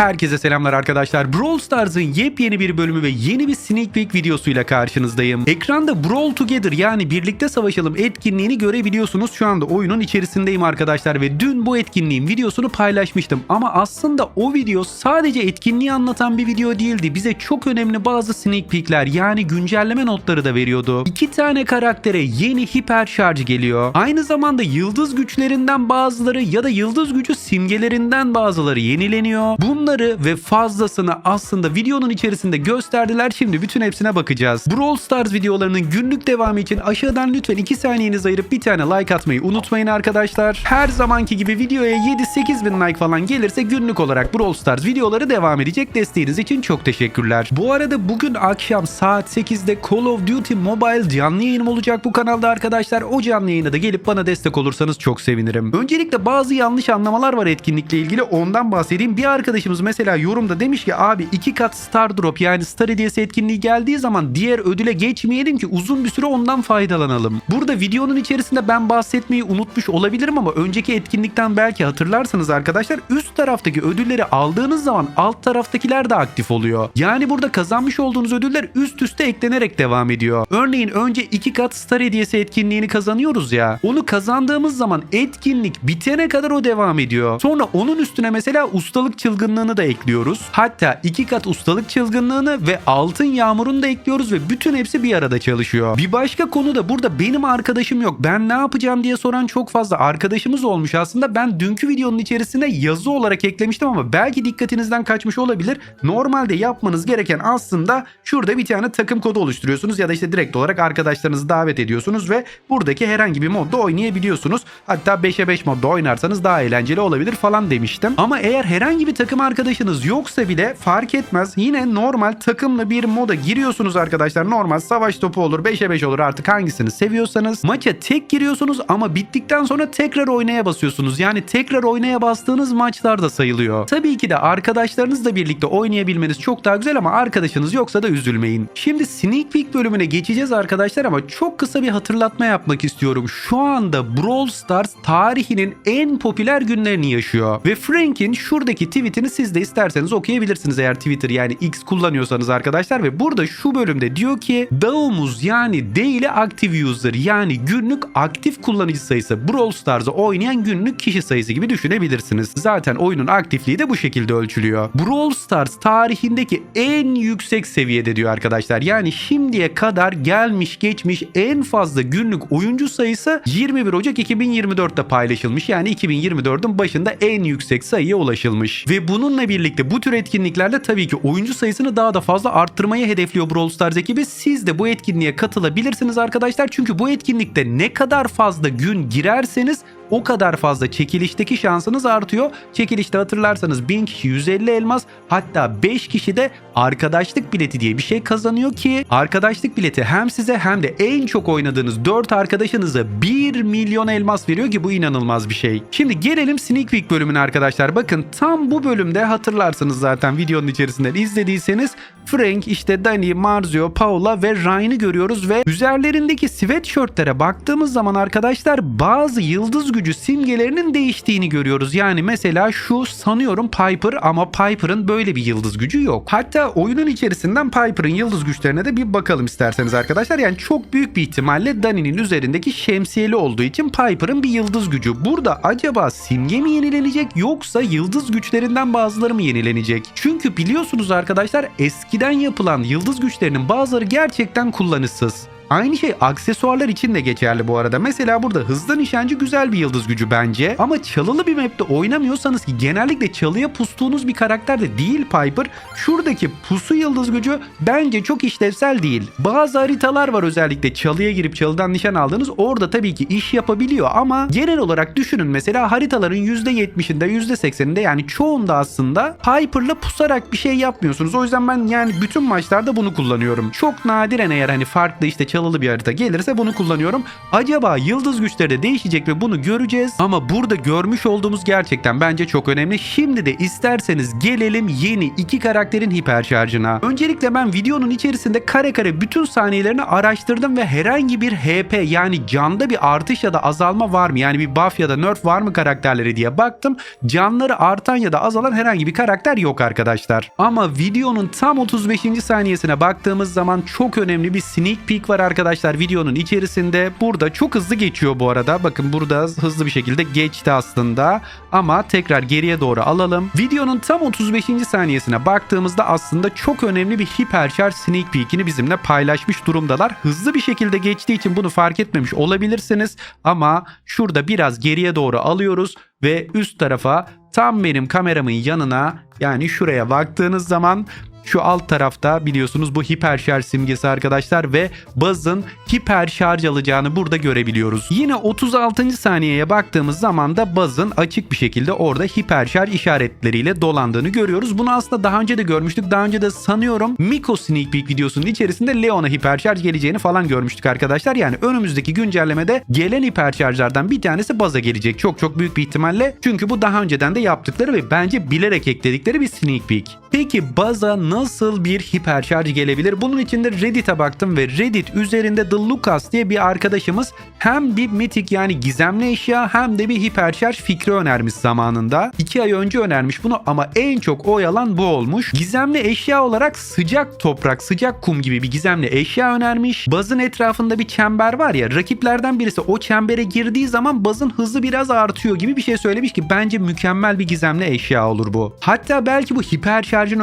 Herkese selamlar arkadaşlar. Brawl Stars'ın yepyeni bir bölümü ve yeni bir sneak peek videosuyla karşınızdayım. Ekranda Brawl Together yani birlikte savaşalım etkinliğini görebiliyorsunuz. Şu anda oyunun içerisindeyim arkadaşlar ve dün bu etkinliğin videosunu paylaşmıştım. Ama aslında o video sadece etkinliği anlatan bir video değildi. Bize çok önemli bazı sneak peekler yani güncelleme notları da veriyordu. İki tane karaktere yeni hiper şarj geliyor. Aynı zamanda yıldız güçlerinden bazıları ya da yıldız gücü simgelerinden bazıları yenileniyor. Bunları ve fazlasını aslında videonun içerisinde gösterdiler. Şimdi bütün hepsine bakacağız. Brawl Stars videolarının günlük devamı için aşağıdan lütfen 2 saniyenizi ayırıp bir tane like atmayı unutmayın arkadaşlar. Her zamanki gibi videoya 7-8 bin like falan gelirse günlük olarak Brawl Stars videoları devam edecek. Desteğiniz için çok teşekkürler. Bu arada bugün akşam saat 8'de Call of Duty Mobile canlı yayınım olacak bu kanalda arkadaşlar. O canlı yayına da gelip bana destek olursanız çok sevinirim. Öncelikle bazı yanlış anlamalar var etkinlikle ilgili ondan bahsedeyim. Bir arkadaşımız mesela yorumda demiş ki abi iki kat Star Drop yani Star Hediyesi etkinliği geldiği zaman diğer ödüle geçmeyelim ki uzun bir süre ondan faydalanalım. Burada videonun içerisinde ben bahsetmeyi unutmuş olabilirim ama önceki etkinlikten belki hatırlarsanız arkadaşlar üst taraftaki ödülleri aldığınız zaman alt taraftakiler de aktif oluyor. Yani burada kazanmış olduğunuz ödüller üst üste eklenerek devam ediyor. Örneğin önce iki kat Star Hediyesi etkinliğini kazanıyoruz ya. Onu kazandığımız zaman etkinlik bitene kadar o devam ediyor. Sonra onun üstüne mesela ustalık çılgınlığını da ekliyoruz. Hatta iki kat ustalık çılgınlığını ve altın yağmurunu da ekliyoruz ve bütün hepsi bir arada çalışıyor. Bir başka konu da burada benim arkadaşım yok. Ben ne yapacağım diye soran çok fazla arkadaşımız olmuş aslında. Ben dünkü videonun içerisine yazı olarak eklemiştim ama belki dikkatinizden kaçmış olabilir. Normalde yapmanız gereken aslında şurada bir tane takım kodu oluşturuyorsunuz ya da işte direkt olarak arkadaşlarınızı davet ediyorsunuz ve buradaki herhangi bir modda oynayabiliyorsunuz. Hatta 5'e 5 modda oynarsanız daha eğlenceli olabilir falan demiştim. Ama eğer herhangi bir takım arkadaşınız yoksa bile fark etmez. Yine normal takımlı bir moda giriyorsunuz arkadaşlar. Normal savaş topu olur, 5'e 5 olur artık hangisini seviyorsanız. Maça tek giriyorsunuz ama bittikten sonra tekrar oynaya basıyorsunuz. Yani tekrar oynaya bastığınız maçlar da sayılıyor. Tabii ki de arkadaşlarınızla birlikte oynayabilmeniz çok daha güzel ama arkadaşınız yoksa da üzülmeyin. Şimdi sneak peek bölümüne geçeceğiz arkadaşlar ama çok kısa bir hatırlatma yapmak istiyorum. Şu anda Brawl Stars tarihinin en popüler günlerini yaşıyor. Ve Frank'in şuradaki tweetini siz de isterseniz okuyabilirsiniz eğer Twitter yani X kullanıyorsanız arkadaşlar ve burada şu bölümde diyor ki DAO'muz yani Daily Active User yani günlük aktif kullanıcı sayısı Brawl Stars'ı oynayan günlük kişi sayısı gibi düşünebilirsiniz. Zaten oyunun aktifliği de bu şekilde ölçülüyor. Brawl Stars tarihindeki en yüksek seviyede diyor arkadaşlar. Yani şimdiye kadar gelmiş geçmiş en fazla günlük oyuncu sayısı 21 Ocak 2024'te paylaşılmış. Yani 2024'ün başında en yüksek sayıya ulaşılmış. Ve bununla birlikte bu tür etkinliklerle tabii ki oyuncu sayısını daha da fazla arttırmayı hedefliyor Brawl Stars ekibi. Siz de bu etkinliğe katılabilirsiniz arkadaşlar. Çünkü bu etkinlikte ne kadar fazla gün girerseniz o kadar fazla çekilişteki şansınız artıyor. Çekilişte hatırlarsanız 1000 kişi 150 elmas hatta 5 kişi de arkadaşlık bileti diye bir şey kazanıyor ki arkadaşlık bileti hem size hem de en çok oynadığınız 4 arkadaşınıza 1 milyon elmas veriyor ki bu inanılmaz bir şey. Şimdi gelelim Sneak Peek bölümüne arkadaşlar. Bakın tam bu bölümde hatırlarsınız zaten videonun içerisinden izlediyseniz Frank, işte Dani, Marzio, Paula ve Ryan'ı görüyoruz ve üzerlerindeki sweatshirtlere baktığımız zaman arkadaşlar bazı yıldız gücü simgelerinin değiştiğini görüyoruz. Yani mesela şu sanıyorum Piper ama Piper'ın böyle bir yıldız gücü yok. Hatta oyunun içerisinden Piper'ın yıldız güçlerine de bir bakalım isterseniz arkadaşlar. Yani çok büyük bir ihtimalle Dani'nin üzerindeki şemsiyeli olduğu için Piper'ın bir yıldız gücü. Burada acaba simge mi yenilenecek yoksa yıldız güçlerinden bazıları mı yenilenecek? Çünkü biliyorsunuz arkadaşlar eskiden yapılan yıldız güçlerinin bazıları gerçekten kullanışsız. Aynı şey aksesuarlar için de geçerli bu arada. Mesela burada hızlı nişancı güzel bir yıldız gücü bence. Ama çalılı bir map'te oynamıyorsanız ki genellikle çalıya pustuğunuz bir karakter de değil Piper. Şuradaki pusu yıldız gücü bence çok işlevsel değil. Bazı haritalar var özellikle çalıya girip çalıdan nişan aldığınız. Orada tabii ki iş yapabiliyor ama genel olarak düşünün mesela haritaların %70'inde %80'inde yani çoğunda aslında Piper'la pusarak bir şey yapmıyorsunuz. O yüzden ben yani bütün maçlarda bunu kullanıyorum. Çok nadiren eğer hani farklı işte çalı çalılı bir harita gelirse bunu kullanıyorum. Acaba yıldız güçleri de değişecek mi bunu göreceğiz. Ama burada görmüş olduğumuz gerçekten bence çok önemli. Şimdi de isterseniz gelelim yeni iki karakterin hiper şarjına. Öncelikle ben videonun içerisinde kare kare bütün saniyelerini araştırdım ve herhangi bir HP yani canda bir artış ya da azalma var mı? Yani bir buff ya da nerf var mı karakterleri diye baktım. Canları artan ya da azalan herhangi bir karakter yok arkadaşlar. Ama videonun tam 35. saniyesine baktığımız zaman çok önemli bir sneak peek var videonun içerisinde. Burada çok hızlı geçiyor bu arada. Bakın burada hızlı bir şekilde geçti aslında. Ama tekrar geriye doğru alalım. Videonun tam 35. saniyesine baktığımızda aslında çok önemli bir hiperşarj sneak peek'ini bizimle paylaşmış durumdalar. Hızlı bir şekilde geçtiği için bunu fark etmemiş olabilirsiniz. Ama şurada biraz geriye doğru alıyoruz ve üst tarafa tam benim kameramın yanına yani şuraya baktığınız zaman şu alt tarafta biliyorsunuz bu hiper simgesi arkadaşlar ve Buzz'ın hiper alacağını burada görebiliyoruz. Yine 36. saniyeye baktığımız zaman da Buzz'ın açık bir şekilde orada hiper işaretleriyle dolandığını görüyoruz. Bunu aslında daha önce de görmüştük. Daha önce de sanıyorum Miko Sneak Peek videosunun içerisinde Leon'a hiper geleceğini falan görmüştük arkadaşlar. Yani önümüzdeki güncellemede gelen hiper şarjlardan bir tanesi Buzz'a gelecek. Çok çok büyük bir ihtimalle. Çünkü bu daha önceden de yaptıkları ve bence bilerek ekledikleri bir sneak peek. Peki Buzz'a nasıl bir hiper şarj gelebilir? Bunun için de Reddit'e baktım ve Reddit üzerinde The Lucas diye bir arkadaşımız hem bir mitik yani gizemli eşya hem de bir hiper şarj fikri önermiş zamanında. 2 ay önce önermiş bunu ama en çok oy alan bu olmuş. Gizemli eşya olarak sıcak toprak, sıcak kum gibi bir gizemli eşya önermiş. Buzz'ın etrafında bir çember var ya rakiplerden birisi o çembere girdiği zaman Buzz'ın hızı biraz artıyor gibi bir şey söylemiş ki bence mükemmel bir gizemli eşya olur bu. Hatta belki bu hiper şarjın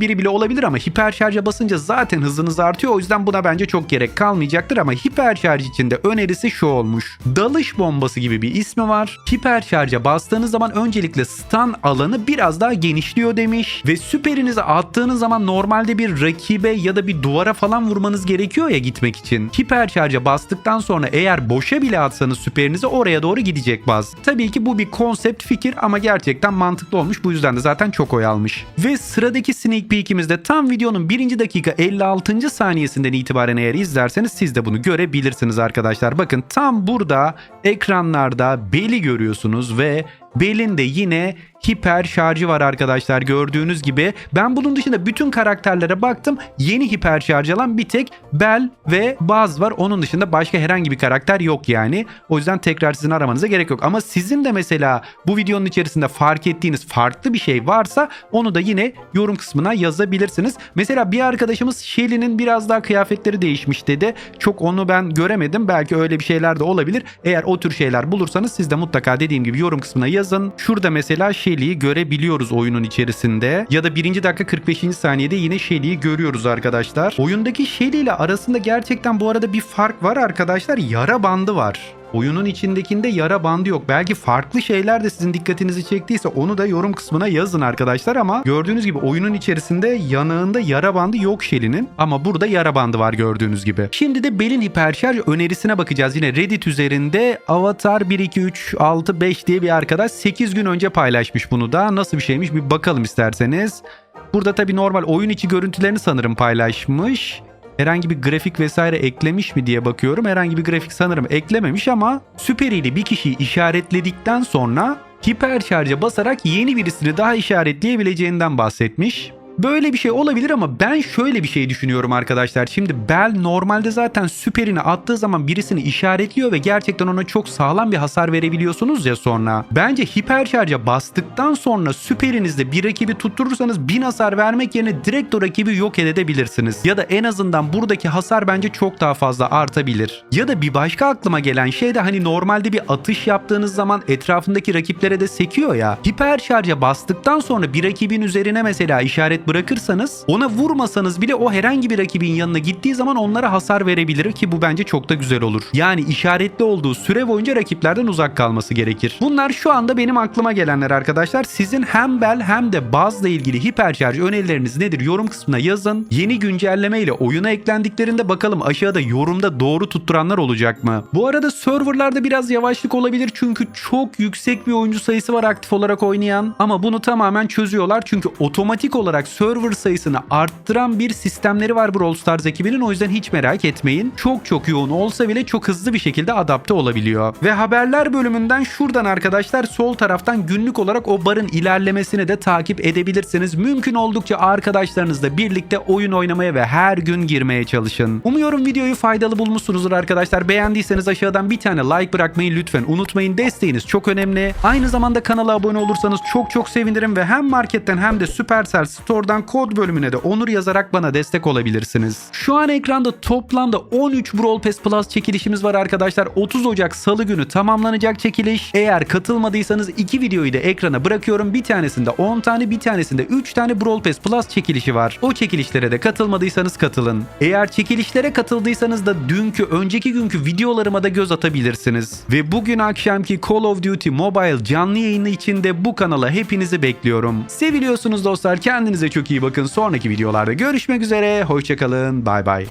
biri bile olabilir ama hiper şarja basınca zaten hızınız artıyor. O yüzden buna bence çok gerek kalmayacaktır ama hiper şarj için de önerisi şu olmuş. Dalış bombası gibi bir ismi var. Hiper şarja bastığınız zaman öncelikle stun alanı biraz daha genişliyor demiş ve süperinizi attığınız zaman normalde bir rakibe ya da bir duvara falan vurmanız gerekiyor ya gitmek için. Hiper şarja bastıktan sonra eğer boşa bile atsanız süperinizi oraya doğru gidecek baz. Tabii ki bu bir konsept fikir ama gerçekten mantıklı olmuş. Bu yüzden de zaten çok oy almış. Ve sıradaki sneak peek'imizde tam videonun 1. dakika 56. saniyesinden itibaren eğer izlerseniz siz de bunu görebilirsiniz arkadaşlar. Bakın tam burada ekranlarda Bell'i görüyorsunuz ve Bell'in de yine hiper şarjı var arkadaşlar gördüğünüz gibi. Ben bunun dışında bütün karakterlere baktım. Yeni hiper şarj alan bir tek Bell ve Buzz var. Onun dışında başka herhangi bir karakter yok yani. O yüzden tekrar sizin aramanıza gerek yok. Ama sizin de mesela bu videonun içerisinde fark ettiğiniz farklı bir şey varsa onu da yine yorum kısmına yazabilirsiniz. Mesela bir arkadaşımız Shelly'nin biraz daha kıyafetleri değişmiş dedi. Çok onu ben göremedim. Belki öyle bir şeyler de olabilir. Eğer o tür şeyler bulursanız siz de mutlaka dediğim gibi yorum kısmına yazın. Şurada mesela Shelly'yi görebiliyoruz oyunun içerisinde. Ya da 1. dakika 45. saniyede yine Shelly'yi görüyoruz arkadaşlar. Oyundaki Shelly ile arasında gerçekten bu arada bir fark var arkadaşlar. Yara bandı var. Oyunun içindekinde yara bandı yok. Belki farklı şeyler de sizin dikkatinizi çektiyse onu da yorum kısmına yazın arkadaşlar ama gördüğünüz gibi oyunun içerisinde yanağında yara bandı yok Shelly'nin ama burada yara bandı var gördüğünüz gibi. Şimdi de Bell'in hiperşarj önerisine bakacağız. Yine Reddit üzerinde Avatar 1 2 3 6 5 diye bir arkadaş 8 gün önce paylaşmış bunu da. Nasıl bir şeymiş bir bakalım isterseniz. Burada tabii normal oyun içi görüntülerini sanırım paylaşmış herhangi bir grafik vesaire eklemiş mi diye bakıyorum. Herhangi bir grafik sanırım eklememiş ama süperiyle bir kişiyi işaretledikten sonra hiper şarja basarak yeni birisini daha işaretleyebileceğinden bahsetmiş. Böyle bir şey olabilir ama ben şöyle bir şey düşünüyorum arkadaşlar. Şimdi Bell normalde zaten süperini attığı zaman birisini işaretliyor ve gerçekten ona çok sağlam bir hasar verebiliyorsunuz ya sonra. Bence hiper şarja bastıktan sonra süperinizde bir rakibi tutturursanız bin hasar vermek yerine direkt o rakibi yok edebilirsiniz. Ya da en azından buradaki hasar bence çok daha fazla artabilir. Ya da bir başka aklıma gelen şey de hani normalde bir atış yaptığınız zaman etrafındaki rakiplere de sekiyor ya. Hiper şarja bastıktan sonra bir rakibin üzerine mesela işaret bırakırsanız ona vurmasanız bile o herhangi bir rakibin yanına gittiği zaman onlara hasar verebilir ki bu bence çok da güzel olur. Yani işaretli olduğu süre boyunca rakiplerden uzak kalması gerekir. Bunlar şu anda benim aklıma gelenler arkadaşlar. Sizin hem Bell hem de Buzz'la ilgili hiper şarj önerileriniz nedir yorum kısmına yazın. Yeni güncelleme ile oyuna eklendiklerinde bakalım aşağıda yorumda doğru tutturanlar olacak mı? Bu arada serverlarda biraz yavaşlık olabilir çünkü çok yüksek bir oyuncu sayısı var aktif olarak oynayan ama bunu tamamen çözüyorlar çünkü otomatik olarak server sayısını arttıran bir sistemleri var Brawl Stars ekibinin. O yüzden hiç merak etmeyin. Çok çok yoğun olsa bile çok hızlı bir şekilde adapte olabiliyor. Ve haberler bölümünden şuradan arkadaşlar sol taraftan günlük olarak o barın ilerlemesini de takip edebilirsiniz. Mümkün oldukça arkadaşlarınızla birlikte oyun oynamaya ve her gün girmeye çalışın. Umuyorum videoyu faydalı bulmuşsunuzdur arkadaşlar. Beğendiyseniz aşağıdan bir tane like bırakmayı lütfen unutmayın. Desteğiniz çok önemli. Aynı zamanda kanala abone olursanız çok çok sevinirim ve hem marketten hem de Supercell Store'dan kod bölümüne de onur yazarak bana destek olabilirsiniz. Şu an ekranda toplamda 13 Brawl Pass Plus çekilişimiz var arkadaşlar. 30 Ocak Salı günü tamamlanacak çekiliş. Eğer katılmadıysanız iki videoyu da ekrana bırakıyorum. Bir tanesinde 10 tane bir tanesinde 3 tane Brawl Pass Plus çekilişi var. O çekilişlere de katılmadıysanız katılın. Eğer çekilişlere katıldıysanız da dünkü önceki günkü videolarıma da göz atabilirsiniz. Ve bugün akşamki Call of Duty Mobile canlı yayını için de bu kanala hepinizi bekliyorum. Seviliyorsunuz dostlar. Kendinize çok iyi bakın. Sonraki videolarda görüşmek üzere. Hoşçakalın. Bay bay.